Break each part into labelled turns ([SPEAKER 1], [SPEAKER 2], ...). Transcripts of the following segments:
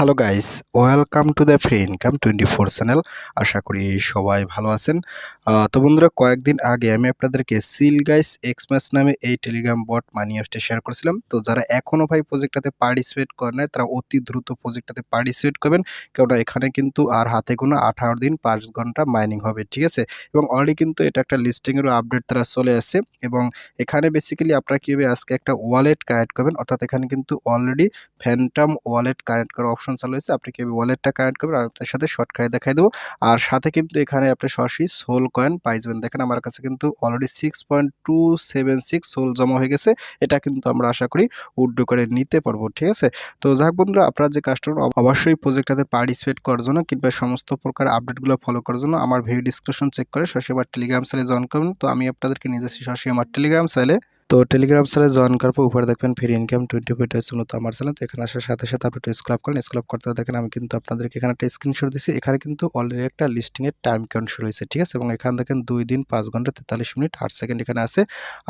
[SPEAKER 1] Hello guys welcome to the free income twenty four channel আশা করি সবাই ভালো আছেন। তো বন্ধুরা, কয়েকদিন আগে আমি আপনাদেরকে সিল গাইস এক্সমাস নামে এই টেলিগ্রাম বট মানি অ্যাপসটা শেয়ার করেছিলাম। তো যারা এখনও ভাই প্রজেক্টটাতে পার্টিসিপেট করে নাই, তারা অতি দ্রুত প্রজেক্টটাতে পার্টিসিপেট করবেন। কেননা এখানে কিন্তু আর হাতে কোনো আঠারো দিন, পাঁচ ঘণ্টা মাইনিং হবে, ঠিক আছে? এবং অলরেডি কিন্তু এটা একটা লিস্টিংয়েরও আপডেট তারা চলে আসছে এবং এখানে বেসিক্যালি আপনারা কীভাবে আজকে একটা ওয়ালেট কানেক্ট করবেন, অর্থাৎ এখানে কিন্তু অলরেডি ফ্যান্টাম ওয়ালেট কানেক্ট করার অপশন চালু হয়েছে আপনি কীভাবে ওয়ালেটটা কানেক্ট করবেন, আর আপনার সাথে শর্টকাটে দেখাই দেবো। আর সাথে কিন্তু এখানে আপনি সরাসরি সোল কয়েন পাইজবেন দেখেন আমার কাছে কিন্তু already six point two seven six SOL জমা হয়ে গেছে। এটা কিন্তু আমরা আশা করি উড্ডো করে নিতে পারব, ঠিক আছে? তো যাক বন্ধুরা, আপনারা যে কাস্টমার অবশ্যই প্রজেক্টটাতে পার্টিসিপেট করার জন্য কিংবা সমস্ত প্রকার আপডেটগুলো ফলো করার জন্য আমার ভিডিও ডিসক্রিপশন চেক করে সরাসরি আমার টেলিগ্রাম চ্যানেলে জয়েন করবেন তো আমি আপনাদেরকে যাচ্ছি সরাসরি আমার টেলিগ্রাম চ্যানেলে তো টেলিগ্রাম চ্যানেলে জয়েন করার পর উপরে দেখবেন free income twenty five times মূলত আমার চ্যানেল তো এখানে আসার সাথে সাথে আপনি স্ক্রাব করেন। স্ক্রাব করতে দেখেন আমি কিন্তু আপনাদেরকে এখানে একটা স্ক্রিনশট দিচ্ছি এখানে কিন্তু অলরেডি একটা লিস্টিংয়ের টাইম কাউন্ট শুরু হয়েছে, ঠিক আছে? এবং এখানে দেখেন দুই দিন পাঁচ ঘণ্টা তেতাল্লিশ মিনিট আট সেকেন্ড এখানে আছে।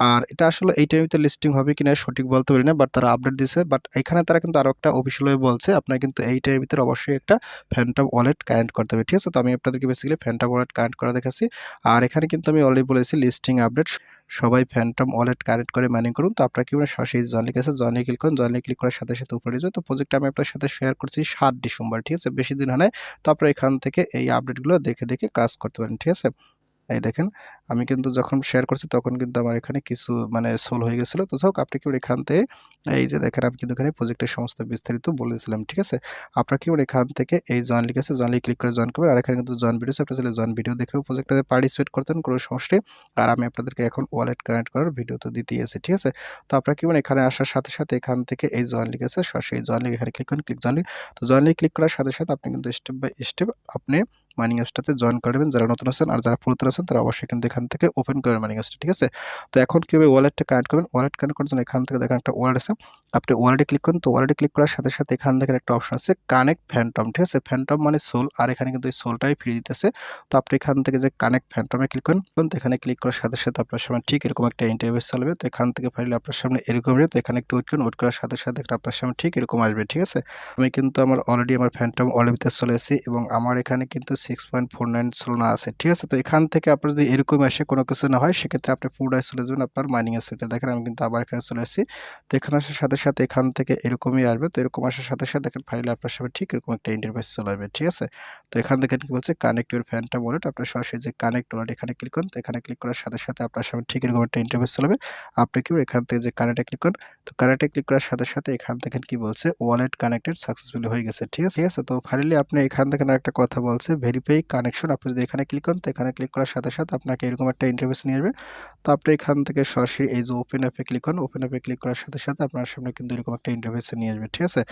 [SPEAKER 1] আর এটা আসলে এই টাইমে লিস্টিং হবে কিনা সঠিক বলতে পারি না বাট তারা আপডেট দিয়েছে। বাট এখানে তারা কিন্তু আরও একটা অফিসিয়াল বলছে, আপনার কিন্তু এই টাইমের ভিতরে অবশ্যই একটা ফ্যান্টম ওয়ালেট কানেক্ট করতে হবে, ঠিক আছে? তো আমি আপনাদেরকে বেসিক্যালি ফ্যান্টম ওয়ালেট কানেক্ট করা দেখাচ্ছি। আর এখানে কিন্তু আমি অলরেডি বলেছি লিস্টিং আপডেট সবাই ফ্যান্টম ওয়ালেট কানেক্ট করে মাইনিং করুন। তো আপনারা কি বলেন? সরাসরি জয়নিক আছে জয়নিক ক্লিক করুন। জয়নিক ক্লিক করার সাথে সাথে উপরে যাবে তো প্রজেক্টটা আমি আপনার সাথে শেয়ার করছি সাত ডিসেম্বর ঠিক আছে? বেশি দিন হয়। তো আপনারা এখান থেকে এই আপডেটগুলো দেখে দেখে কাজ করতে পারেন, ঠিক আছে? এই দেখেন, আমি কিন্তু যখন শেয়ার করছি তখন কিন্তু আমার এখানে কিছু মানে সোল হয়ে গেছিল। তো যাক আপনি কি এখান থেকে, এই যে দেখেন, আমি কিন্তু এখানে প্রজেক্টের সমস্ত বিস্তারিত বলেছিলাম, ঠিক আছে? আপনার কি এখান থেকে এই জয়েন লিখ আছে? জয়েন ক্লিক করে জয়েন করবেন। আর এখানে কিন্তু জয়েন ভিডিও আপনি চাইলে জয়েন ভিডিও দেখেও প্রজেক্টটাতে পার্টিসিপেট করতেন, কোনো সমস্যা আর আমি আপনাদেরকে এখন ওয়ালেট কানেক্ট করার ভিডিও তো দিতেই আছে, ঠিক আছে? তো আপনার কি এখানে আসার সাথে সাথে এখান থেকে এই জয়েন লিখ আছে? সরাসরি জয়েন লিখ এখানে ক্লিক করেন ক্লিক জয়েন লিখ তো জয়েন লিখ ক্লিক করার সাথে সাথে আপনি কিন্তু স্টেপ বাই স্টেপ আপনি মাইনিং অ্যাপসটাতে জয়েন করবেন। যারা নতুন আছেন আর যারা পুরাতন আছেন, তারা অবশ্যই কিন্তু এখান থেকে ওপেন করবেন মাইনিং অ্যাপসটা ঠিক আছে? তো এখন কীভাবে ওয়ালেটটা কানেক্ট করবেন? ওয়ালেট কানেক্ট করার জন্য এখান থেকে দেখেন একটা ওয়ালেট আছে। আপনি ওয়ালেটে ক্লিক করুন। তো ওয়ালেটে ক্লিক করার সাথে সাথে এখান থেকে একটা অপশন আছে কানেক্ট ফ্যান্টম ঠিক আছে? ফ্যান্টম মানে সোল আর এখানে কিন্তু এই সোলটাই ফ্রি দিতেছে। তো আপনি এখান থেকে যে কানেক্ট ফ্যান্টমে ক্লিক করুন। তো এখানে ক্লিক করার সাথে সাথে আপনার সামনে ঠিক এরকম একটা ইন্টারভিউ চলবে। তো এখান থেকে ফাইলে আপনার সামনে এরকম তো এখানে একটু ওয়েট করুন। ওয়েট করার সাথে সাথে একটা আপনার সামনে ঠিক এরকম আসবে, ঠিক আছে? আমি কিন্তু আমার অলরেডি আমার ফ্যান্টম ভিতরে চলে এসেছি এবং আমার এখানে কিন্তু six point four nine Solana আছে। ঠিক আছে? তো এখান থেকে আপনার যদি এরকম আসে, কোনো কিছু না হয়, সেক্ষেত্রে আপনি পুরোটাই চলে যাবেন আপনার মাইনিং এর দেখেন, আমি কিন্তু আবার এখানে চলে আসি তো এখানে আসার সাথে সাথে এখান থেকে এরকমই আসবে। তো এরকম আসার সাথে সাথে দেখেন ফাইনালি আপনার সামনে ঠিক এরকম একটা ইন্টারভাইস চলে আসবে। ঠিক আছে? তো এখান থেকে কি বলছে? কানেক্ট ইউর ফ্যানটা ওয়ালেট আপনার সরাসরি যে কানেক্ট ওয়ালেট এখানে ক্লিক করুন, তো এখানে ক্লিক করার সাথে সাথে আপনার সামনে ঠিক এরকম একটা ইন্টারফেস চলবে আপনি কি এখান থেকে যে কানেক্টে ক্লিক করুন, তো কানেক্টে ক্লিক করার সাথে সাথে এখান থেকে কি বলছে? ওয়ালেট কানেক্টেড সাকসেসফুলি হয়ে গেছে, ঠিক আছে? ঠিক আছে? তো ফাইনালি আপনি এখান থেকে একটা কথা বলছে ভেরিফাই কানেকশন আপনি যদি এখানে ক্লিক করেন, তো এখানে ক্লিক করার সাথে সাথে আপনাকে এরকম একটা ইন্টারফেস নিয়ে আসবে। তো আপনি এখান থেকে সরাসরি এই যে ওপেন অ্যাপে ক্লিক করুন ওপেন অ্যাপে ক্লিক করার সাথে সাথে আপনার সামনে কিন্তু এরকম একটা ইন্টারফেসে নিয়ে আসবে, ঠিক আছে?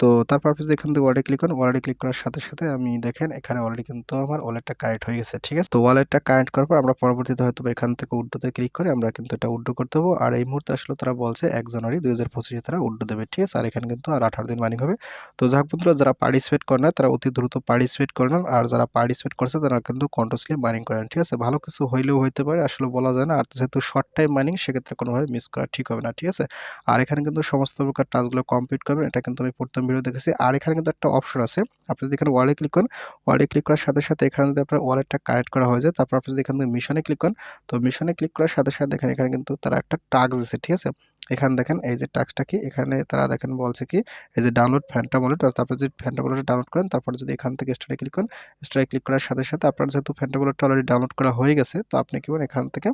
[SPEAKER 1] তো তারপর আপনি যদি এখান থেকে ওয়ালেটে ক্লিক করুন ওয়ালেটে ক্লিক করার সাথে সাথে আমি দেখেন, এখানে অলরেডি কিন্তু আমার ওয়ালেটটা কানেক্ট হয়ে গেছে, ঠিক আছে? তো ওয়ালেটটা কানেক্ট করার পর আমরা পরবর্তীতে হয়তো এখান থেকে উড্ডোতে ক্লিক করে আমরা কিন্তু এটা উড্ডো করতে হব আর এই মুহূর্তে আসলে তারা বলছে, এক জানুয়ারি দুই হাজার পঁচিশে তারা উড্ডো দেবে, ঠিক আছে? আর এখানে কিন্তু আর আঠারো দিন মানিক হবে। তো যাক বন্ধুরা, যারা পার্টিসিপেট করে না, তারা অতি দ্রুত পার্টিসিপেট করে আর যারা পার্টিসিপেট করছে, তারা কিন্তু কন্টিনিউসলি মাইনিং করেন ঠিক আছে? ভালো কিছু হইলেও হইতে পারে, আসলে বলা যায় না। আর যেহেতু শর্ট টাইম মাইনিং সেক্ষেত্রে কোনোভাবে মিস করা ঠিক হবে না, ঠিক আছে? আর এখানে কিন্তু সমস্ত প্রকার টাস্কগুলো কমপ্লিট করবেন, এটা কিন্তু আমি প্রথম ভিডিও দেখেছি। আর এখানে কিন্তু একটা অপশন আছে, আপনি যদি এখানে ওয়ালে ক্লিক করেন ওয়ালে ক্লিক করার সাথে সাথে এখানে যদি আপনার ওয়ালেটটা কানেক্ট করা হয়ে যায়, তারপর আপনি যদি এখান থেকে মিশনে ক্লিক করেন, তো মিশনে ক্লিক করার সাথে সাথে দেখেন এখানে কিন্তু তারা একটা টাস্ক দিচ্ছে ঠিক আছে? এখানে দেখেন এই যে টাস্কটা কি? এখানে তারা দেখেন বলছে কি, এই যে ডাউনলোড ফ্যানটা ওয়ালেট তারপর যদি ফ্যানটা ওয়ালেট ডাউনলোড করেন, তারপর যদি এখান থেকে স্টারে ক্লিক করেন স্টারে ক্লিক করার সাথে সাথে আপনার যেহেতু ফ্যানটা ওয়ালেটটা অলরেডি ডাউনলোড করা হয়ে গেছে, তো আপনি কি করেন এখান থেকে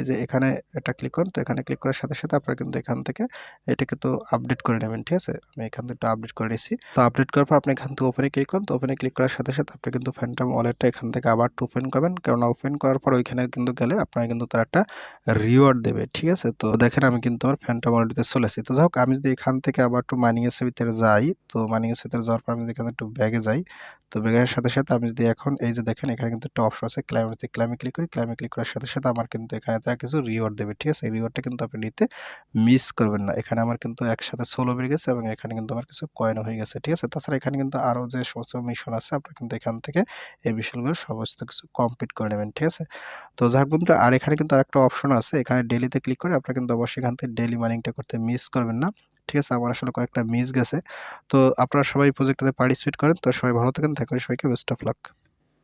[SPEAKER 1] এই যে এখানে এটা ক্লিক করুন, তো এখানে ক্লিক করার সাথে সাথে আপনারা কিন্তু এখান থেকে এটাকে তো আপডেট করে নেবেন, ঠিক আছে? আমি এখান থেকে আপডেট করে নিয়েছি তো আপডেট করার পর আপনি এখান থেকে ওপেনে ক্লিক করুন, তো ওপেনে ক্লিক করার সাথে সাথে আপনি কিন্তু ফ্যান্টাম ওয়ালেটটা এখান থেকে আবার ওপেন করবেন। কেননা ওপেন করার পর ওইখানে কিন্তু গেলে আপনার কিন্তু তার একটা রিওয়ার্ড দেবে, ঠিক আছে? তো দেখেন আমি কিন্তু আমার ফ্যান্টাম ওয়ালেটে চলে আসি তো যাই হোক, আমি যদি এখান থেকে আবার একটু এর ভিতরে যাই, তো এর ভিতরে যাওয়ার পর আমি যদি এখানে একটু ব্যাগে যাই, তো ব্যাগের সাথে সাথে আমি যদি এখন এই যে দেখেন, এখানে কিন্তু একটা অপশন আছে ক্লাইমে ক্লিক করি ক্লাইমে ক্লিক করার সাথে সাথে আমার কিন্তু এখানে তার কিছু রিওয়ার্ড দেবে, ঠিক আছে? এই রিওয়ার্ডটা কিন্তু আপনি নিতে মিস করবেন না। এখানে আমার কিন্তু একসাথে ষোলো বেড়ে গেছে এবং এখানে কিন্তু আমার কিছু কয়েন হয়ে গেছে, ঠিক আছে? তাছাড়া এখানে কিন্তু আরও যে সমস্ত মিশন আছে আপনি কিন্তু এখান থেকে এই মিশনগুলো সমস্ত কিছু কমপ্লিট করে নেবেন, ঠিক আছে? তো যাক বন্ধুরা, আর এখানে কিন্তু আরেকটা অপশন আছে। এখানে ডেলিতে ক্লিক করে আপনারা কিন্তু অবশ্যই এখান থেকে ডেলি মাইনিংটা করতে মিস করবেন না, ঠিক আছে? আমার আসলে কয়েকটা মিস গেছে। তো আপনারা সবাই প্রজেক্টটাতে পার্টিসিপেট করেন। তো সবাই ভালো থাকেন। থাকেন সবাইকে বেস্ট অফ লাক